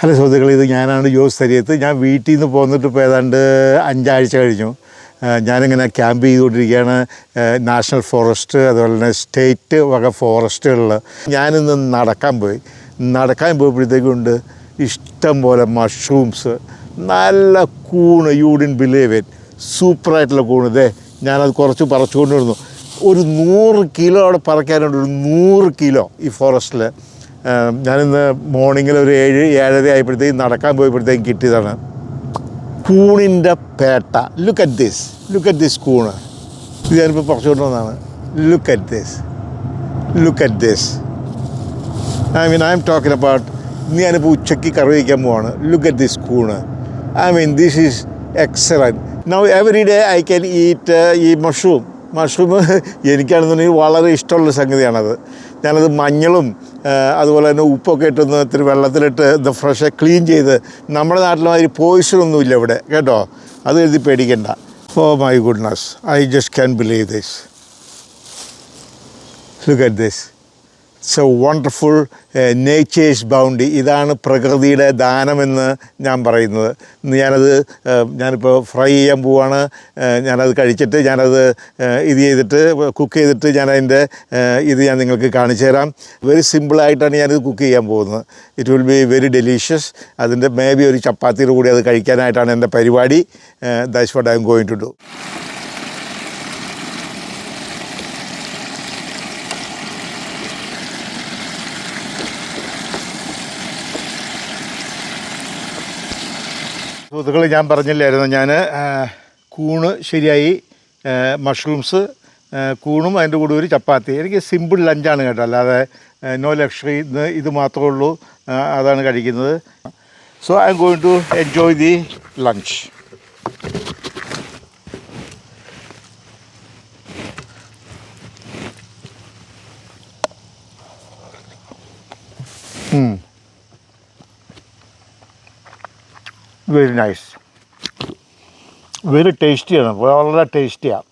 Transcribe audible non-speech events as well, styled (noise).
Hello സുഹൃത്തുക്കളെ ഇത് ഞാനാണ് ജോസ് തരിയത്ത് ഞാൻ വീട്ടിൽ നിന്ന് പോന്നിട്ട് ഇപ്പോൾ ഏതാണ്ട് അഞ്ചാഴ്ച കഴിഞ്ഞു. ഞാനിങ്ങനെ ക്യാമ്പ് ചെയ്തുകൊണ്ടിരിക്കുകയാണ്. നാഷണൽ ഫോറസ്റ്റ് അതുപോലെ തന്നെ സ്റ്റേറ്റ് വക ഫോറസ്റ്റുകളിൽ. ഞാനിന്ന് നടക്കാൻ പോയി. നടക്കാൻ പോയപ്പോഴത്തേക്കുണ്ട് ഇഷ്ടം പോലെ മഷ്റൂംസ് നല്ല കൂണ് യൂഡിൻ ബിലീവ് ഇറ്റ് സൂപ്പറായിട്ടുള്ള കൂണ്. ഇതേ ഞാനത് കുറച്ച് പറിച്ചുകൊണ്ടിരുന്നു. ഒരു നൂറ് കിലോ അവിടെ പറിക്കാനുണ്ട്. ഒരു നൂറ് കിലോ ഈ ഫോറസ്റ്റിൽ ഞാനിന്ന് മോർണിംഗിൽ ഒരു ഏഴ് ഏഴര ആയപ്പോഴത്തേക്കും നടക്കാൻ പോയപ്പോഴത്തേക്കും കിട്ടിയതാണ്. കൂണിന്റെ Pettah. Look at this look at this കൂണ്. ഇത് ഞാനിപ്പോൾ പറിച്ചുകൊണ്ട് വന്നതാണ്. Look at this look at this I mean I am talking about ഇന്ന് ഞാനിപ്പോൾ ഉച്ചയ്ക്ക് കറി വയ്ക്കാൻ പോവാണ്. ലുക്ക് അറ്റ് ദിസ് കൂണ്. I mean this is excellent now every day I can eat ഈ മഷ്റൂം മഷ്റൂം (laughs) എനിക്കാണെന്നുണ്ടെങ്കിൽ വളരെ ഇഷ്ടമുള്ള സംഗതിയാണത്. ഞാനത് മഞ്ഞളും അതുപോലെ തന്നെ ഉപ്പൊക്കെ ഇട്ടൊന്ന് ഇത്തിരി വെള്ളത്തിലിട്ട് ഇത് ഫ്രഷ് ക്ലീൻ ചെയ്ത് നമ്മുടെ നാട്ടിൽ മാതിരി പോയിസൺ ഒന്നുമില്ല ഇവിടെ കേട്ടോ? അത് എഴുതി പേടിക്കണ്ട. ഓ my goodness I just can believe this look at this it's a wonderful nature's bounty ഇതാണ് പ്രകൃതിയുടെ ദാനമെന്ന് ഞാൻ പറയുന്നത്. ഞാനത് ഞാനിപ്പോൾ ഫ്രൈ ചെയ്യാൻ പോവാണ്. ഞാനത് കഴിച്ചിട്ട് ഞാനത് ഇത് ചെയ്തിട്ട് കുക്ക് ചെയ്തിട്ട് ഞാനതിന്റെ ഇത് ഞാൻ നിങ്ങൾക്ക് കാണിച്ചു തരാം. വെരി സിമ്പിളായിട്ടാണ് ഞാനിത് കുക്ക് ചെയ്യാൻ പോകുന്നത്. It will be very delicious അതിന്റെ മേ ബി ഒരു ചപ്പാത്തിയുടെ കൂടി അത് കഴിക്കാനായിട്ടാണ് എന്റെ പരിപാടി. That's what I am going to do സുഹൃത്തുക്കൾ ഞാൻ പറഞ്ഞില്ലായിരുന്നു. ഞാൻ കൂണ് ശരിയായി മഷ്റൂംസ് കൂണും അതിന്റെ കൂടെ ഒരു ചപ്പാത്തി. എനിക്ക് സിമ്പിൾ ലഞ്ചാണ് കേട്ടോ. അല്ലാതെ നോ ലക്ഷറി ഇന്ന് ഇത് മാത്രമേ ഉള്ളൂ. അതാണ് കഴിക്കുന്നത്. So I am going to enjoy the lunch very nice very ടേസ്റ്റിയാണ് വളരെ ടേസ്റ്റിയാണ്